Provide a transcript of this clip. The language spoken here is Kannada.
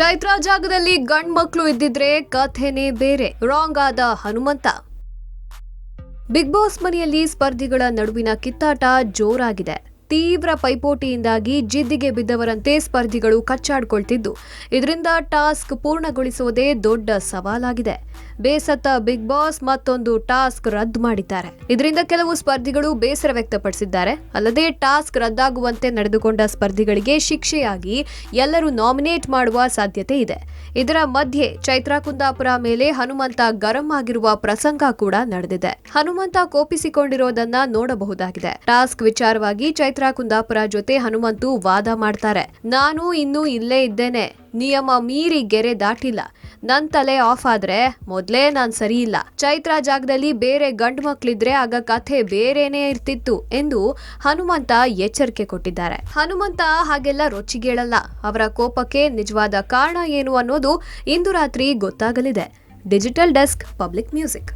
ಚೈತ್ರ ಜಾಗದಲ್ಲಿ ಗಂಡ್ ಮಕ್ಕಳು ಇದ್ದಿದ್ರೆ ಕಥೆನೇ ಬೇರೆ ರಾಂಗ್ ಆದ ಹನುಮಂತ. ಬಿಗ್ ಬಾಸ್ ಮನೆಯಲ್ಲಿ ಸ್ಪರ್ಧಿಗಳ ನಡುವಿನ ಕಿತ್ತಾಟ ಜೋರಾಗಿದೆ. ತೀವ್ರ ಪೈಪೋಟಿಯಿಂದಾಗಿ ಜಿದ್ದಿಗೆ ಬಿದ್ದವರಂತೆ ಸ್ಪರ್ಧಿಗಳು ಕಚ್ಚಾಡ್ಕೊಳ್ತಿದ್ದು. ಇದರಿಂದ ಟಾಸ್ಕ್ ಪೂರ್ಣಗೊಳಿಸುವುದೇ ದೊಡ್ಡ ಸವಾಲಾಗಿದೆ. ಬೇಸತ್ತ ಬಿಗ್ ಬಾಸ್ ಮತ್ತೊಂದು ಟಾಸ್ಕ್ ರದ್ದು ಮಾಡಿದ್ದಾರೆ. ಇದರಿಂದ ಕೆಲವು ಸ್ಪರ್ಧಿಗಳು ಬೇಸರ ವ್ಯಕ್ತಪಡಿಸಿದ್ದಾರೆ. ಅಲ್ಲದೆ ಟಾಸ್ಕ್ ರದ್ದಾಗುವಂತೆ ನಡೆದುಕೊಂಡ ಸ್ಪರ್ಧಿಗಳಿಗೆ ಶಿಕ್ಷೆಯಾಗಿ ಎಲ್ಲರೂ ನಾಮಿನೇಟ್ ಮಾಡುವ ಸಾಧ್ಯತೆ ಇದೆ. ಇದರ ಮಧ್ಯೆ ಚೈತ್ರಾ ಕುಂದಾಪುರ ಮೇಲೆ ಹನುಮಂತ ಗರಂ ಆಗಿರುವ ಪ್ರಸಂಗ ಕೂಡ ನಡೆದಿದೆ. ಹನುಮಂತ ಕೋಪಿಸಿಕೊಂಡಿರೋದನ್ನ ನೋಡಬಹುದಾಗಿದೆ. ಟಾಸ್ಕ್ ವಿಚಾರವಾಗಿ ಚೈತ್ರಾ ಕುಂದಾಪುರ ಜೊತೆ ಹನುಮಂತು ವಾದ ಮಾಡ್ತಾರೆ. ನಾನು ಇನ್ನೂ ಇಲ್ಲೇ ಇದ್ದೇನೆ. ನಿಯಮ ಮೀರಿ ಗೆರೆ ದಾಟಿಲ್ಲ. ನನ್ ತಲೆ ಆಫ್ ಆದ್ರೆ ಮೊದ್ಲೇ ನಾನ್ ಸರಿ ಇಲ್ಲ. ಚೈತ್ರಾ ಜಾಗದಲ್ಲಿ ಬೇರೆ ಗಂಡು ಮಕ್ಳಿದ್ರೆ ಆಗ ಕಥೆ ಬೇರೆನೇ ಇರ್ತಿತ್ತು ಎಂದು ಹನುಮಂತ ಎಚ್ಚರಿಕೆ ಕೊಟ್ಟಿದ್ದಾರೆ. ಹನುಮಂತ ಹಾಗೆಲ್ಲ ರೊಚ್ಚಿಗೇಳಲ್ಲ ಅವರ ಕೋಪಕ್ಕೆ ನಿಜವಾದ ಕಾರಣ ಏನು ಅನ್ನೋದು ಇಂದು ರಾತ್ರಿ ಗೊತ್ತಾಗಲಿದೆ. Digital desk Public Music.